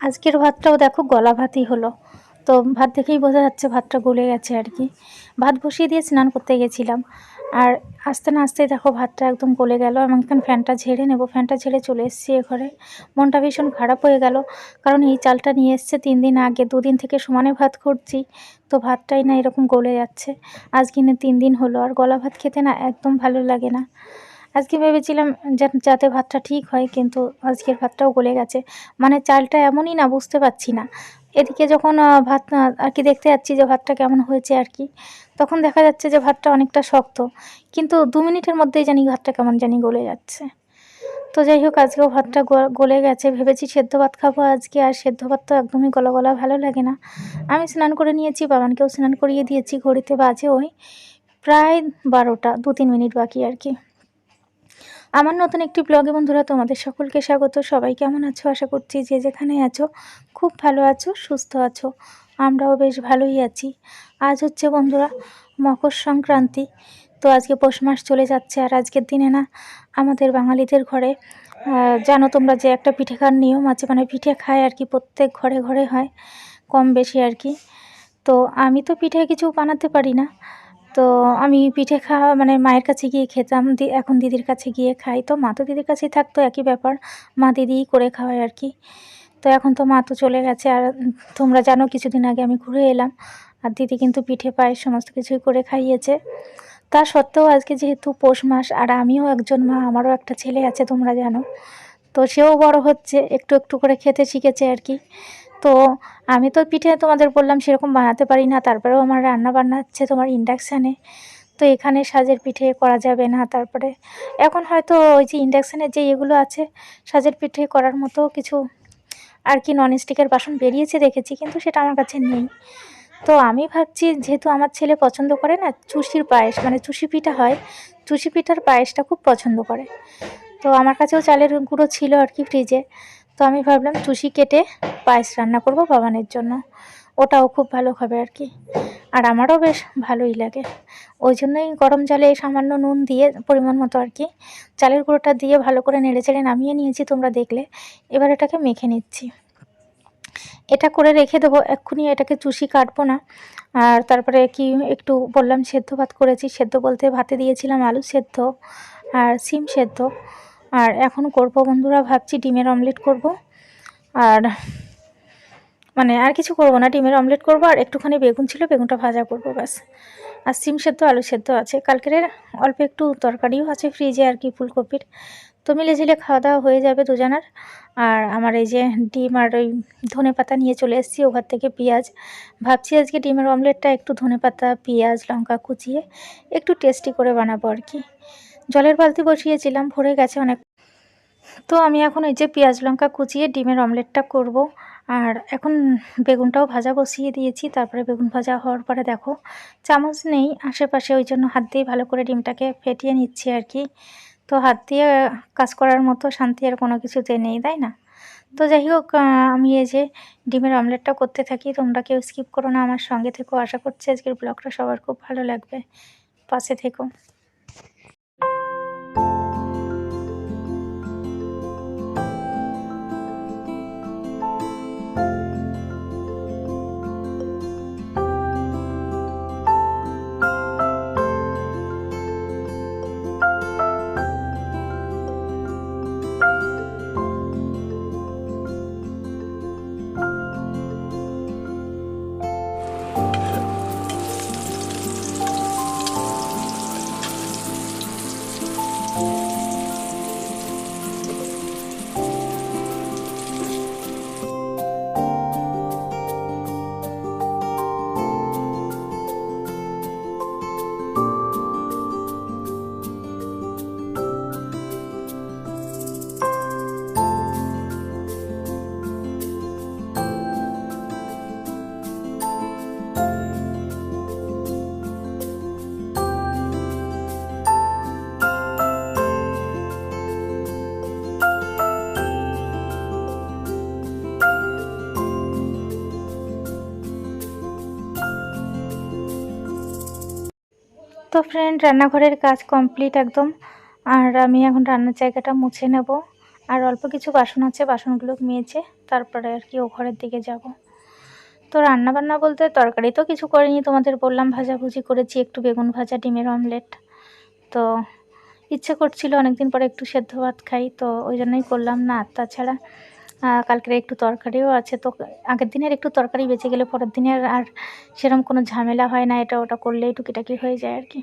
আজকের ভাতটাও দেখো, গলা ভাতই হলো। তো ভাত দেখেই বোঝা যাচ্ছে ভাতটা গলে গেছে আর কি। ভাত বসিয়ে দিয়ে স্নান করতে গেছিলাম। আর আস্তে না আস্তে দেখো ভাতটা একদম গলে গেল এবং এখন ফ্যানটা ঝেড়ে নেব। ফ্যানটা ঝেড়ে চলে এসেছি এ ঘরে। মনটা ভীষণ খারাপ হয়ে গেল, কারণ এই চালটা নিয়ে এসছে তিন দিন আগে। দুদিন থেকে সমানে ভাত করছি, তো ভাতটাই না এরকম গলে যাচ্ছে। আজ কিনে তিন দিন হলো, আর গলা ভাত খেতে না একদম ভালো লাগে না। আজকে ভেবেছিলাম যাতে ভাতটা ঠিক হয়, কিন্তু আজকের ভাতটাও গলে গেছে। মানে চালটা এমনই না, বুঝতে পারছি না। এদিকে যখন ভাত আর কি দেখতে যাচ্ছি যে ভাতটা কেমন হয়েছে আর কি, তখন দেখা যাচ্ছে যে ভাতটা অনেকটা শক্ত। কিন্তু দু মিনিটের মধ্যেই জানি ভাতটা কেমন জানি গলে যাচ্ছে। তো যাই হোক, আজকেও ভাতটা গলে গেছে। ভেবেছি সেদ্ধ ভাত খাব আজকে, আর সেদ্ধ ভাত তো একদমই গলা গলা ভালো লাগে না। আমি স্নান করে নিয়েছি, বাবানকেও স্নান করিয়ে দিয়েছি, ঘড়িতে বাজে ওই প্রায় বারোটা দু তিন মিনিট বাকি আর কি। আমার নতুন একটি ব্লগে বন্ধুরা তোমাদের সকলকে স্বাগত। সবাই কেমন আছো? আশা করছি যে যেখানে আছো, খুব ভালো আছো, সুস্থ আছো, আমরাও বেশ ভালোই আছি। আজ হচ্ছে বন্ধুরা মকর সংক্রান্তি, তো আজকে পৌষ মাস চলে যাচ্ছে আর আজকের দিনে না আমাদের বাঙালিদের ঘরে জানো তোমরা যে একটা পিঠে খাওয়ার নিয়ম আছে মানে পিঠে খায় আর কি, প্রত্যেক ঘরে ঘরে হয়, কম বেশি আর কি। তো আমি তো পিঠে কিছু বানাতে পারি না তো আমি পিঠে খাওয়া মানে মায়ের কাছে গিয়ে খেতাম এখন দিদির কাছে গিয়ে খাই। তো মা তো দিদির কাছেই থাকতো, একই ব্যাপার। মা দিদিই করে খাওয়ায় আর কি। তো এখন তো মা তো চলে গেছে। আর তোমরা জানো কিছুদিন আগে আমি ঘুরে এলাম। আর দিদি কিন্তু পিঠে পায়েস সমস্ত কিছুই করে খাইয়েছে। তা সত্ত্বেও আজকে যেহেতু পৌষ মাস, আর আমিও একজন মা, আমারও একটা ছেলে আছে, তোমরা জানো। তো সেও বড় হচ্ছে, একটু একটু করে খেতে শিখেছে আর কি। তো আমি তো পিঠে তোমাদের বললাম সেরকম বানাতে পারি না, তারপরেও আমার রান্না বান্না হচ্ছে তোমার ইন্ডাকশানে তো এখানে সাজের পিঠে করা যাবে না, তারপরে এখন হয়তো ওই যে ইন্ডাকশানের যে এগুলো আছে, সাজের পিঠে করার মতো কিছু আর কি ননস্টিকের বাসন বেরিয়েছে দেখেছি, কিন্তু সেটা আমার কাছে নেই। তো আমি ভাবছি যেহেতু আমার ছেলে পছন্দ করে না, চুষির পায়েস মানে চুষি পিঠা হয়, চুষি পিঠার পায়েসটা খুব পছন্দ করে। তো আমার কাছেও চালের গুঁড়ো ছিল আর কি ফ্রিজে তো আমি ভাবলাম চুষি কেটে পায়েস রান্না করব বাবানের জন্য। ওটাও খুব ভালো খাবে আর কি। আর আমারও বেশ ভালোই লাগে। ওই জন্যই গরম জলে সামান্য নুন দিয়ে পরিমাণ মতো আর কি, চালের গুঁড়োটা দিয়ে ভালো করে নেড়ে চেড়ে নামিয়ে নিয়েছি তোমরা দেখলে। এবার এটাকে মেখে নিচ্ছি। এটা করে রেখে দেবো, এক্ষুনি এটাকে চুষি কাটবো না। আর তারপরে কি একটু বললাম সেদ্ধ ভাত করেছি, সেদ্ধ বলতে ভাতে দিয়েছিলাম আলু সেদ্ধ আর সিম সেদ্ধ। আর এখন করব বন্ধুরা, ভাবছি ডিমের অমলেট করব। আর মানে আর কিছু করব না, ডিমের অমলেট করব আর একটুখানি বেগুন ছিল, বেগুনটা ভাজা করব ব্যাস। আর সিম সেদ্ধ, আলু সেদ্ধ আছে। কালকের অল্প একটু তরকারিও আছে ফ্রিজে আর কি, ফুলকপির। তো মিলে ঝিলে খাওয়া দাওয়া হয়ে যাবে দুজনার। আর আমার এই যে ডিম আর ওই ধনে পাতা নিয়ে চলে এসেছি ওখান থেকে পেঁয়াজ। ভাবছি আজকে ডিমের অমলেটটা একটু ধনে পাতা, পেঁয়াজ, লঙ্কা কুচিয়ে একটু টেস্টি করে বানাবো আর কি। জলের বালতি বসিয়েছিলাম, ভরে গেছে অনেক। তো আমি এখন এই যে পেঁয়াজ লঙ্কা কুচিয়ে ডিমের অমলেটটা করব। আর এখন বেগুনটাও ভাজা বসিয়ে দিয়েছি, তারপরে বেগুন ভাজা হওয়ার পরে দেখো, চামচ নেই, আশেপাশে ওই জন্য হাত দিয়ে ভালো করে ডিমটাকে ফেটিয়ে নিচ্ছি আর কি। তো হাত দিয়ে কাজ করার মতো শান্তি আর কোনো কিছুতে নেই, তাই না? তো যাই হোক আমি এই যে ডিমের অমলেটটা করতে থাকি, তোমরা কেউ স্কিপ করো না, আমার সঙ্গে থেকো। আশা করছি আজকের ব্লগটা সবার খুব ভালো লাগবে। পাশে থেকো। তো ফ্রেন্ড রান্নাঘরের কাজ কমপ্লিট একদম। আর আমি এখন রান্নার জায়গাটা মুছে নেব। আর অল্প কিছু বাসন আছে, বাসনগুলো মেয়েছে তারপরে আর কি ও ঘরের দিকে যাব। তো রান্না বান্না বলতে তরকারি তো কিছু করিনি, তোমাদের বললাম ভাজাভুজি করেছি, একটু বেগুন ভাজা, ডিমের অমলেট তো ইচ্ছে করছিল অনেকদিন পরে একটু সেদ্ধ ভাত খাই, তো ওই জন্যই করলাম না। তাছাড়া কালকের একটু তরকারিও আছে। তো আগের দিনের একটু তরকারি বেঁচে গেলে পরের দিনের আর সেরকম কোনো ঝামেলা হয় না, এটা ওটা করলেই টুকিটাকি হয়ে যায় আর কি।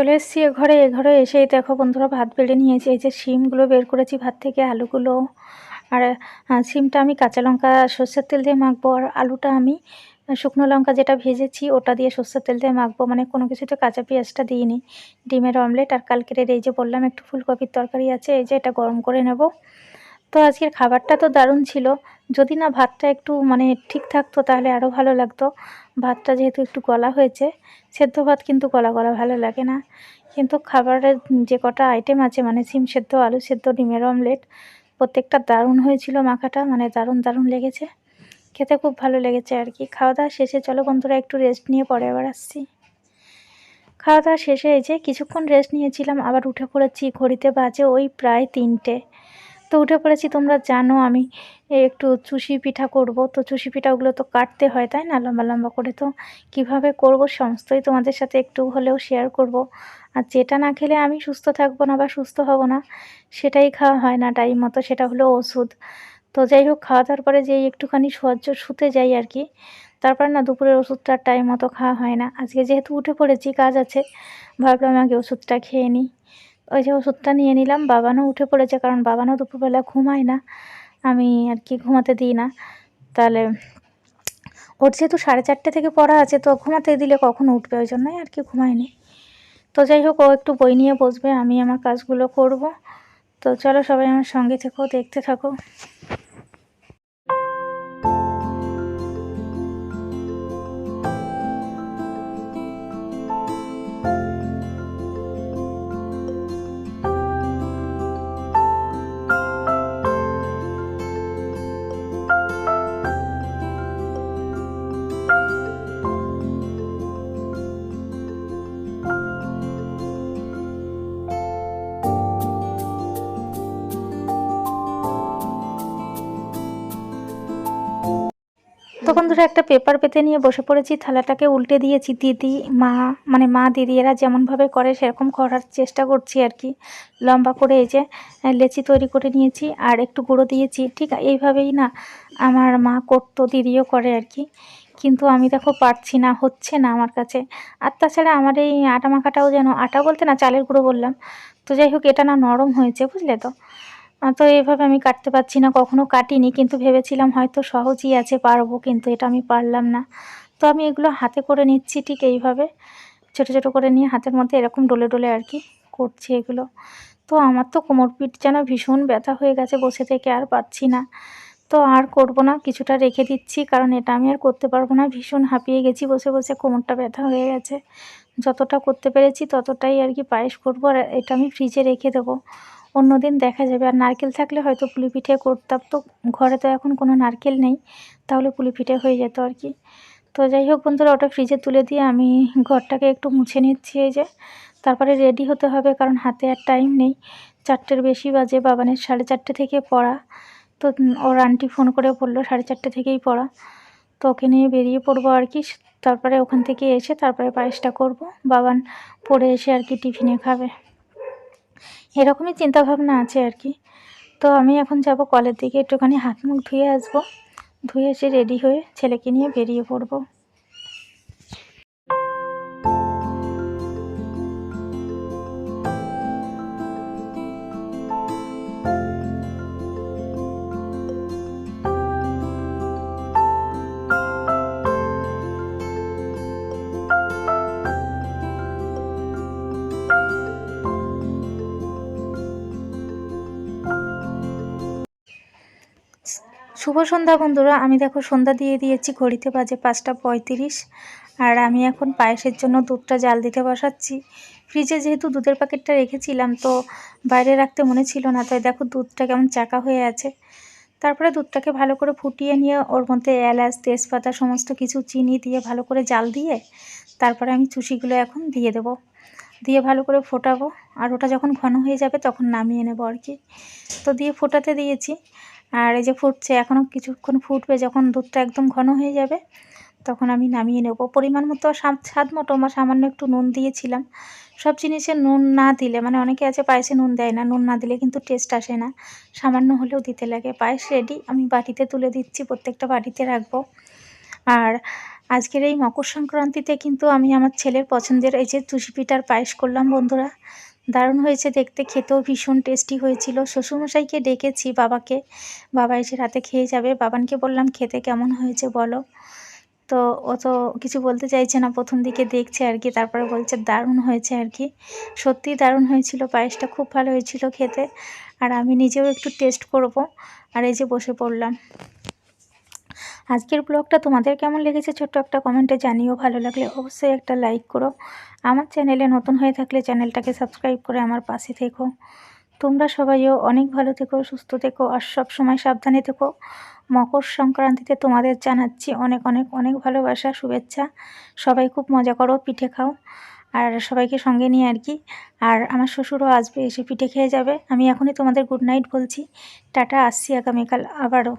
চলে এসেছি এ ঘরে এ ঘরে এসেই দেখো বন্ধুরা, ভাত বেড়ে নিয়েছি। এই যে শিমগুলো বের করেছি, ভাত থেকে আলুগুলো। আর সিমটা শিমটা আমি কাঁচা লঙ্কা, সর্ষের তেল দিয়ে মাখবো, আর আলুটা আমি শুকনো লঙ্কা যেটা ভেজেছি, ওটা দিয়ে সর্ষের তেল দিয়ে মাখবো। মানে কোনো কিছুতে কাঁচা পেঁয়াজটা দিইনি, ডিমের অমলেট। আর কালকের এই যে বললাম, একটু ফুলকপির তরকারি আছে, এই যে এটা গরম করে নেব। তো আজকের খাবারটা তো দারুণ ছিল। যদি না ভাতটা একটু মানে ঠিক থাকতো তাহলে আরও ভালো লাগতো। ভাতটা যেহেতু একটু গলা হয়েছে, সেদ্ধ ভাত কিন্তু গলা গলা ভালো লাগে না। কিন্তু খাবারের যে কটা আইটেম আছে মানে সিম সেদ্ধ, আলু সেদ্ধ, ডিমের অমলেট প্রত্যেকটা দারুণ হয়েছিল মাখাটা মানে দারুণ দারুণ লেগেছে। খেতে খুব ভালো লেগেছে আর কি। খাওয়া দাওয়া শেষে চলো বন্ধুরা একটু রেস্ট নিয়ে পরে আবার আসছি। খাওয়া দাওয়া শেষে এই যে কিছুক্ষণ রেস্ট নিয়েছিলাম, আবার উঠে পড়েছি, ঘড়িতে বাজে ওই প্রায় তিনটে। তো উঠে পড়েছি, তোমরা জানো আমি একটু চুষি পিঠা করব। তো চুষি পিঠাগুলো তো কাটতে হয়, তাই না? লম্বা লম্বা করে। তো কীভাবে করব সমস্তই তোমাদের সাথে একটু হলেও শেয়ার করব। আর যেটা না খেলে আমি সুস্থ থাকব না বা সুস্থ হব না, সেটাই খাওয়া হয় না টাইম মতো, সেটা হলো ওষুধ। তো যাই হোক, খাওয়া দাওয়ার পরে যেই একটুখানি সহ্য শুতে যাই আর কি, তারপর না দুপুরের ওষুধটা টাইম মতো খাওয়া হয় না। আজকে যেহেতু উঠে পড়েছি, কাজ আছে, ভাবলাম আগে ওষুধটা খেয়ে নিই। ওই যে ওষুধটা নিয়ে নিলাম, বাবানও উঠে পড়েছে কারণ বাবানও দুপুরবেলা ঘুমায় না, আমি আর কি ঘুমাতে দিই না। তাহলে ওর যেহেতু সাড়ে চারটে থেকে পড়া আছে, তো ঘুমাতে দিলে কখন উঠবে? ওই জন্যই আর কি ঘুমায়নি। তো যাই হোক, ও একটু বই নিয়ে বসবে, আমি আমার কাজগুলো করব। তো চলো সবাই আমার সঙ্গে থেকো, দেখতে থাকো। তখন ধরে একটা পেপার পেতে নিয়ে বসে পড়েছি, থালাটাকে উল্টে দিয়েছি দিদি মা মানে মা, দিদি এরা যেমনভাবে করে সেরকম করার চেষ্টা করছি আর কি। লম্বা করে এই যে লেচি তৈরি করে নিয়েছি আর একটু গুঁড়ো দিয়েছি, ঠিক এইভাবেই না আমার মা করতো, দিদিও করে আর কি। কিন্তু আমি দেখো পারছি না, হচ্ছে না আমার কাছে। আর তাছাড়া আমার এই আটা মাখাটাও যেন, আটা বলতে না, চালের গুঁড়ো বললাম। তো যাই হোক, এটা না নরম হয়েছে, বুঝলে তো? তো এইভাবে আমি কাটতে পারছি না, কখনো কাটিনি, কিন্তু ভেবেছিলাম হয়তো সহজই আছে, পারব, কিন্তু এটা আমি পারলাম না। তো আমি এগুলো হাতে করে নিচ্ছি ঠিক এইভাবে, ছোট ছোট করে নিয়ে হাতের মধ্যে এরকম ডলে ডলে আর কি করছি এগুলো। তো আমার তো কোমর পিঠ যেন ভীষণ ব্যথা হয়ে গেছে, বসে থেকে আর পাচ্ছি না। তো আর করব না, কিছুটা রেখে দিচ্ছি, কারণ এটা আমি আর করতে পারব না, ভীষণ হাঁপিয়ে গেছি, বসে বসে কোমরটা ব্যথা হয়ে গেছে। যতটা করতে পেরেছি ততটাই আর কি পায়েস করব, আর এটা আমি ফ্রিজে রেখে দেবো। অন্য দিন দেখা যাবে। আর নারকেল থাকলে হয়তো পুলি পিঠে করতাম। তো ঘরে তো এখন কোনো নারকেল নেই। তাহলে পুলি পিঠে হয়ে যেত আর কি। তো যাই হোক বন্ধুরা, ওটা ফ্রিজে তুলে দিয়ে আমি ঘরটাকে একটু মুছে নিচ্ছি এই যে। তারপরে রেডি হতে হবে কারণ হাতে আর টাইম নেই। চারটের বেশি বাজে, বাবানের সাড়ে চারটে থেকে পড়া। তো ওর আন্টি ফোন করে বলল, সাড়ে চারটে থেকেই পড়া। তো ওকে নিয়ে বেরিয়ে পড়ব আর কি। তারপরে ওখান থেকে এসে তারপরে পায়েসটা করব। বাবান পড়ে এসে আর কি টিফিনে খাবে। এরকমই চিন্তাভাবনা আছে আর কি। তো আমি এখন যাব কলের দিকে, একটুখানি হাত মুখ ধুয়ে আসব। ধুয়ে এসে রেডি হয়ে ছেলেকে নিয়ে বেরিয়ে পড়ব। শুভ সন্ধ্যা বন্ধুরা, আমি দেখো সন্ধ্যা দিয়ে দিয়েছি ঘড়িতে বাজে পাঁচটা পঁয়ত্রিশ। আর আমি এখন পায়েসের জন্য দুধটা জাল দিতে বসাচ্ছি। ফ্রিজে যেহেতু দুধের প্যাকেটটা রেখেছিলাম, তো বাইরে রাখতে মনে ছিল না, তাই দেখো দুধটা কেমন চাকা হয়ে আছে। তারপরে দুধটাকে ভালো করে ফুটিয়ে নিয়ে ওর মধ্যে এলাচ, তেজপাতা, সমস্ত কিছু চিনি দিয়ে ভালো করে জাল দিয়ে তারপরে আমি চুষিগুলো এখন দিয়ে দেবো। দিয়ে ভালো করে ফোটাবো। আর ওটা যখন ঘন হয়ে যাবে তখন নামিয়ে নেব আর কি। তো দিয়ে ফোটাতে দিয়েছি। আর এই যে ফুটছে, এখনও কিছুক্ষণ ফুটবে, যখন দুধটা একদম ঘন হয়ে যাবে, তখন আমি নামিয়ে নেব। পরিমাণ মতো স্বাদ মতো আমার সামান্য একটু নুন দিয়েছিলাম। সব জিনিসে নুন না দিলে মানে অনেকে আছে পায়েসে নুন দেয় না, নুন না দিলে কিন্তু টেস্ট আসে না। সামান্য হলেও দিতে লাগে। পায়েস রেডি আমি বাটিতে তুলে দিচ্ছি, প্রত্যেকটা বাটিতে রাখব। আর আজকের এই মকর সংক্রান্তিতে কিন্তু আমি আমার ছেলের পছন্দের এই যে তুষি পিঠার পায়েস করলাম, বন্ধুরা। দারুণ হয়েছে দেখতে, খেতেও ভীষণ টেস্টি হয়েছিল। শ্বশুরমশাইকে ডেকেছি বাবাকে। বাবা এসে রাতে খেয়ে যাবে। বাবানকে বললাম, খেতে কেমন হয়েছে বলো? তো ও তো কিছু বলতে চাইছে না, প্রথম দিকে দেখছে আর কি, তারপরে বলছে, দারুণ হয়েছে আর কি। সত্যিই দারুণ হয়েছিল, পায়েসটা খুব ভালো হয়েছিল খেতে। আর আমি নিজেও একটু টেস্ট করব। আর এই যে বসে পড়লাম। আজকের ব্লগটা তোমাদের কেমন লেগেছে ছোট্ট একটা কমেন্টে জানিও, ভালো লাগলে অবশ্যই একটা লাইক করো। আমার চ্যানেলে নতুন হয়ে থাকলে চ্যানেলটাকে সাবস্ক্রাইব করে আমার পাশে থেকো। তোমরা সবাইও অনেক ভালো থেকো, সুস্থ থেকো আর সব সময় সাবধানে থেকো। মকর সংক্রান্তিতে তোমাদের জানাচ্ছি অনেক অনেক অনেক ভালোবাসা, শুভেচ্ছা। সবাই খুব মজা করো, পিঠে খাও। আর সবাইকে সঙ্গে নিয়ে আর কি। আর আমার শ্বশুরও আসবে, এসে পিঠে খেয়ে যাবে। আমি এখনই তোমাদের গুড নাইট বলছি। টাটা, আসছি আগামীকাল আবারও।